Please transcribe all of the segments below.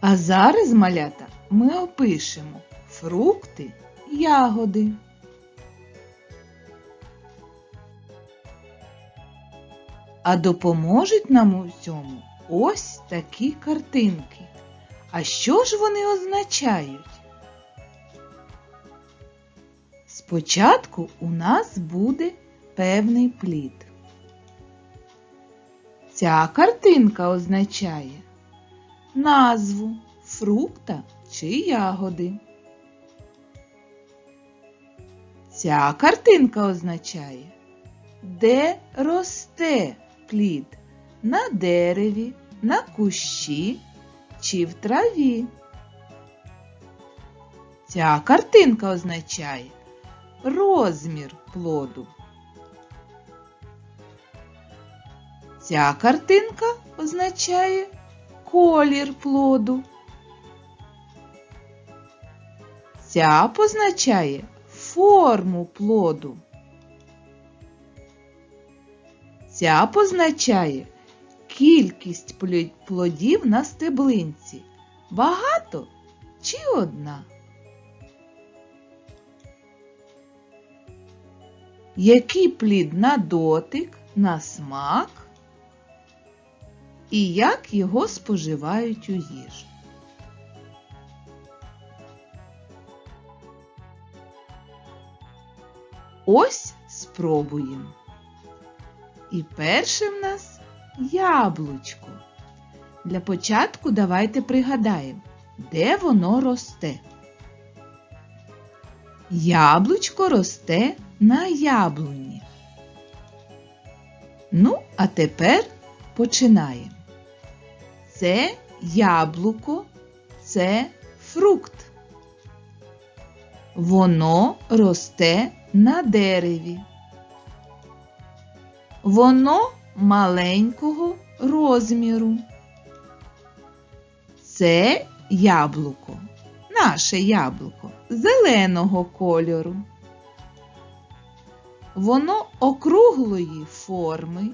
А зараз, малята, ми опишемо фрукти, ягоди. А допоможуть нам у цьому ось такі картинки. А що ж вони означають? Спочатку у нас буде певний плід. Ця картинка означає назву фрукта чи ягоди. Ця картинка означає, де росте плід на дереві, на кущі чи в траві. Ця картинка означає розмір плоду. Ця картинка означає колір плоду. Ця позначає форму плоду. Ця позначає кількість плодів на стеблинці. Багато чи одна? Який плід на дотик, на смак і як його споживають у їжу? Ось спробуємо. І перше в нас яблучко. Для початку давайте пригадаємо, де воно росте. Яблучко росте на яблуні. Ну, а тепер починаємо. Це яблуко, це фрукт. Воно росте на дереві. Воно маленького розміру. Це яблуко, наше яблуко зеленого кольору. Воно округлої форми.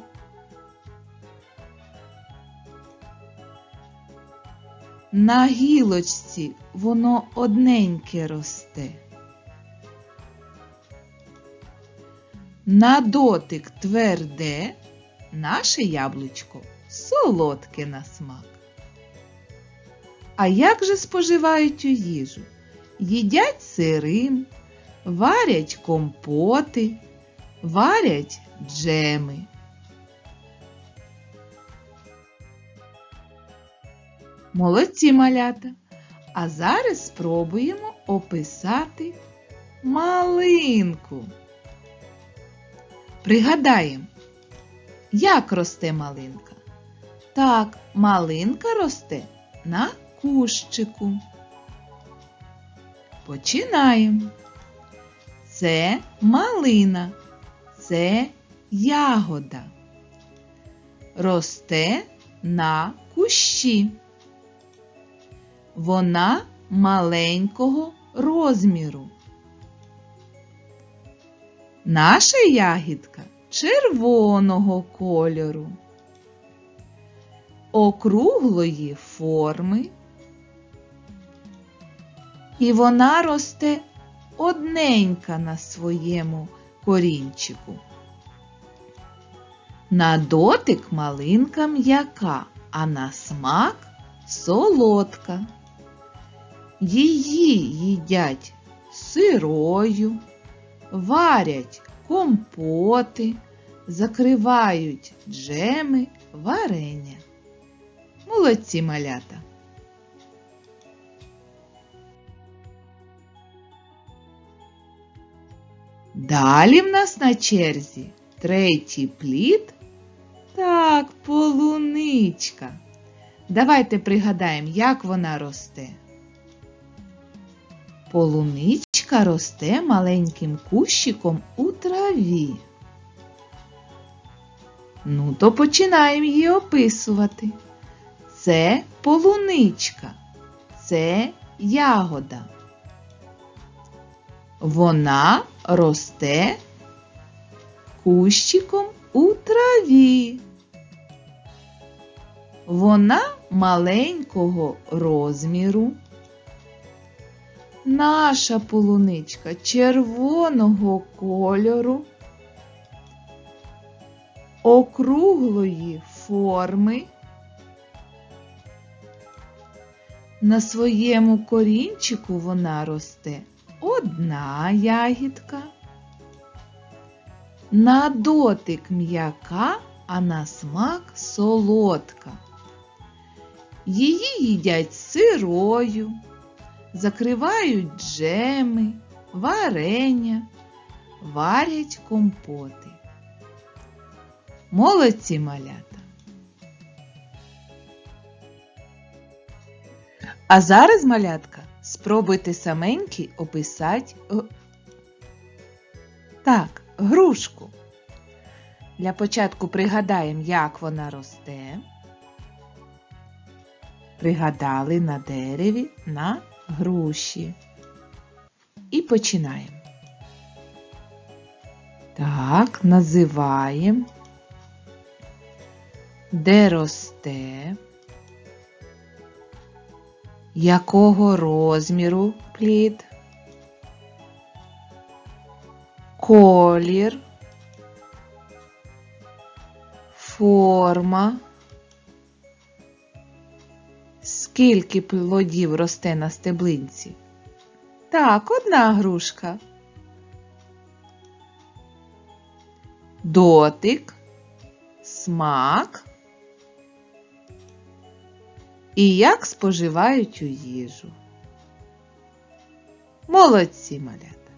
На гілочці воно одненьке росте. На дотик тверде, наше яблучко солодке на смак. А як же споживають у їжу? Їдять сирим, варять компоти, варять джеми. Молодці малята! А зараз спробуємо описати малинку. Пригадаємо, як росте малинка? Так, малинка росте на кущику. Починаємо. Це малина, це ягода. Росте на кущі. Вона маленького розміру. Наша ягідка червоного кольору, округлої форми, і вона росте одненька на своєму корінчику. На дотик малинка м'яка, а на смак солодка. Її їдять сирою, варять компоти, закривають джеми, варення. Молодці малята! Далі в нас на черзі третій плід. Так, полуничка. Давайте пригадаємо, як вона росте. Полуничка росте маленьким кущиком у траві. Ну, то починаємо її описувати. Це полуничка, це ягода. Вона росте кущиком у траві. Вона маленького розміру. Наша полуничка червоного кольору, округлої форми. На своєму корінчику вона росте одна ягідка. На дотик м'яка, а на смак солодка. Її їдять сирою, закривають джеми, варення, варять компоти. Молодці малята! А зараз, малятка, спробуйте саменьки описати е, так, грушку. Для початку пригадаємо, як вона росте. Пригадали на дереві на груші. І починаємо. Так, називаємо, де росте, якого розміру плід, колір, форма, скільки плодів росте на стеблинці? Так, одна грушка. Дотик, смак. І як споживають у їжу. Молодці малята.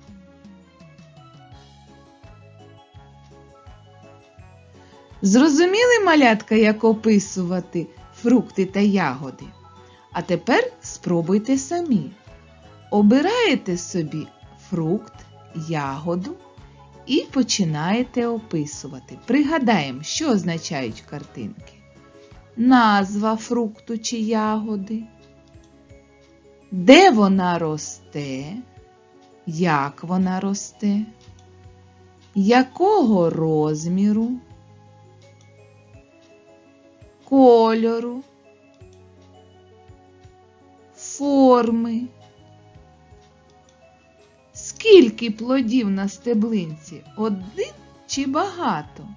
Зрозуміли малятка, як описувати фрукти та ягоди? А тепер спробуйте самі. Обираєте собі фрукт, ягоду і починаєте описувати. Пригадаємо, що означають картинки. Назва фрукту чи ягоди, де вона росте, як вона росте, якого розміру, кольору, форми. Скільки плодів на стеблинці? Один чи багато?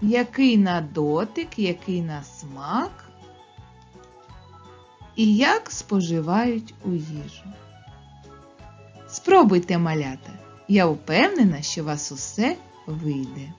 Який на дотик, який на смак? І як споживають у їжу? Спробуйте малята. Я впевнена, що вас усе вийде.